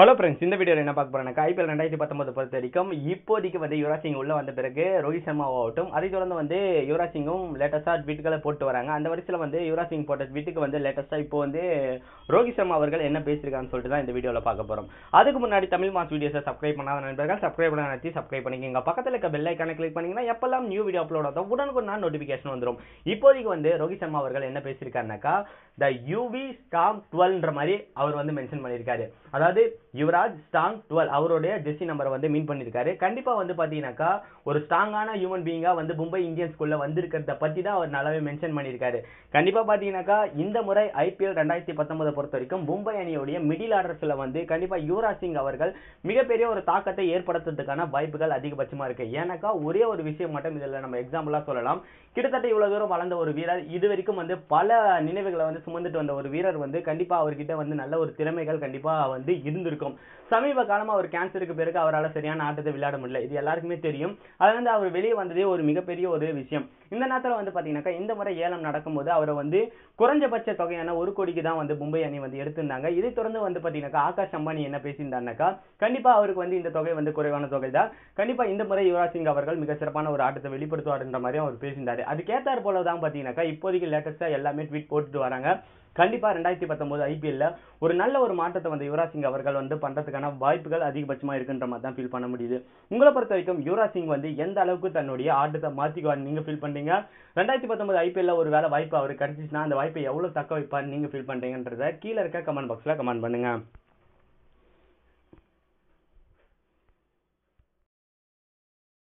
Hello friends இந்த வீடியோவில் என்ன பார்க்க போகிறேன்னா ஐபிஎல் ரெண்டாயிரத்தி பத்தொன்பது பொறுத்த வரைக்கும் இப்போதைக்கு வந்து யுவராஜ் சிங் உள்ளே வந்த பிறகு ரோஹித் சர்மாவாகட்டும் அதை தொடர்ந்து வந்து யுவராஜ் சிங்கும் லேட்டஸ்ட்டாக ட்வீட்டுகளை போட்டு வராங்க. அந்த வரிசையில் வந்து யுவராஜ் சிங் போட்ட ட்வீட்டுக்கு வந்து லேட்டஸ்ட்டாக இப்போ வந்து ரோஹித் சர்மா அவர்கள் என்ன பேசியிருக்கான்னு சொல்லிட்டு தான் இந்த வீடியோவில் பார்க்க போகிறோம் அதுக்கு முன்னாடி தமிழ் மாஸ் வீடியோஸை சப்ஸ்கிரைப் பண்ணாத நண்பர்கள் சப்ஸ்கிரைப் பண்ண நினச்சி சப்ஸ்கிரைப் பண்ணிக்கோங்க. பக்கத்தில் இருக்க பெல் ஐக்கானை கிளிக் பண்ணிங்கன்னா எப்பெல்லாம் நியூ வீடியோ அப்லோட் ஆகும் உடனுக்குடன் நோட்டிஃபிகேஷன் வந்துடும் இப்போதைக்கு வந்து ரோஹித் சர்மா அவர்கள் என்ன பேசியிருக்காருனாக்கா த யூவி ஸ்டாம் டுவெல்ன்ற மாதிரி அவர் வந்து மென்ஷன் பண்ணியிருக்காரு. அதாவது யுவராஜ் ஸ்டாங் டுவெல். அவருடைய ஜெர்சி நம்பரை வந்து மீன் பண்ணியிருக்காரு. கண்டிப்பாக வந்து பார்த்தீங்கன்னாக்கா ஒரு ஸ்ட்ராங்கான ஹியூமன் பீயிங்காக வந்து மும்பை இந்தியன்ஸ்குள்ள வந்திருக்கிறத பற்றி தான் அவர் நல்லாவே மென்ஷன் பண்ணியிருக்காரு. கண்டிப்பாக பார்த்தீங்கன்னாக்கா இந்த முறை ஐபிஎல் ரெண்டாயிரத்தி பத்தொன்பதை பொறுத்த வரைக்கும் மும்பை அணியுடைய மிடில் ஆர்டர்ஸில் வந்து கண்டிப்பாக யுவராஜ் சிங் அவர்கள் மிகப்பெரிய ஒரு தாக்கத்தை ஏற்படுத்துறதுக்கான வாய்ப்புகள் அதிகபட்சமாக இருக்குது ஏன்னாக்கா ஒரே ஒரு விஷயம் மட்டும் இதில் நம்ம எக்ஸாம்பிளாக சொல்லலாம். கிட்டத்தட்ட இவ்வளோ தூரம் வளர்ந்த ஒரு வீரர் இது வரைக்கும் வந்து பல நினைவுகளை வந்து சுமந்துட்டு வந்த ஒரு வீரர் வந்து கண்டிப்பாக அவர்கிட்ட வந்து நல்ல ஒரு திறமைகள் கண்டிப்பாக வந்து இருந்திருக்கும். சமீப காலமா அவர் கேன்சருக்கு பிறகு அவரால் சரியான ஆட்டத்தை விளையாட முடியல. இது எல்லாருக்குமே தெரியும். அதுலேருந்து வந்து அவர் வெளியே வந்ததே ஒரு மிகப்பெரிய ஒரு விஷயம். இந்த நேரத்தில் வந்து பாத்தீங்கன்னாக்கா இந்த முறை ஏலம் நடக்கும்போது அவரை வந்து குறைஞ்சபட்ச தொகையான ஒரு கோடிக்கு தான் வந்து மும்பை அணி வந்து எடுத்திருந்தாங்க. இதை தொடர்ந்து வந்து பாத்தீங்கன்னாக்கா ஆகாஷ் அம்பானி என்ன பேசியிருந்தாருனாக்கா கண்டிப்பா அவருக்கு வந்து இந்த தொகை வந்து குறைவான தொகை தான். கண்டிப்பாக இந்த முறை யுவராஜ் சிங் அவர்கள் மிக சிறப்பான ஒரு ஆட்டத்தை வெளிப்படுத்துவார்ன்ற மாதிரி அவர் பேசியிருந்தாரு. அதுக்கேத்தார் போல தான் பாத்தீங்கன்னாக்கா இப்போதைக்கு லேட்டஸ்ட்டாக எல்லாமே ட்வீட் போட்டுட்டு வராங்க. கண்டிப்பாக ரெண்டாயிரத்தி பத்தொம்போது ஐபிஎல்ல ஒரு நல்ல ஒரு மாற்றத்தை வந்து யுவராஜ் சிங் அவர்கள் வந்து பண்ணுறதுக்கான வாய்ப்புகள் அதிகபட்சமாக இருக்குன்ற மாதிரி தான் ஃபீல் பண்ண முடியுது. உங்களை பொறுத்த வரைக்கும் யுவராஜ் சிங் வந்து எந்த அளவுக்கு தன்னுடைய ஆட்டத்தை மாற்றிக்குவார் நீங்க ஃபீல் பண்ணுறீங்க ரெண்டாயிரத்தி பத்தொம்போது ஐபிஎல்ல ஒரு வேலை வாய்ப்பு அவர் கிடச்சிச்சுன்னா அந்த வாய்ப்பை எவ்வளோ தக்க வைப்பார் நீங்கள் ஃபீல் பண்ணுறீங்கன்றத கீழே இருக்க கமெண்ட் பாக்ஸில் கமெண்ட் பண்ணுங்கள்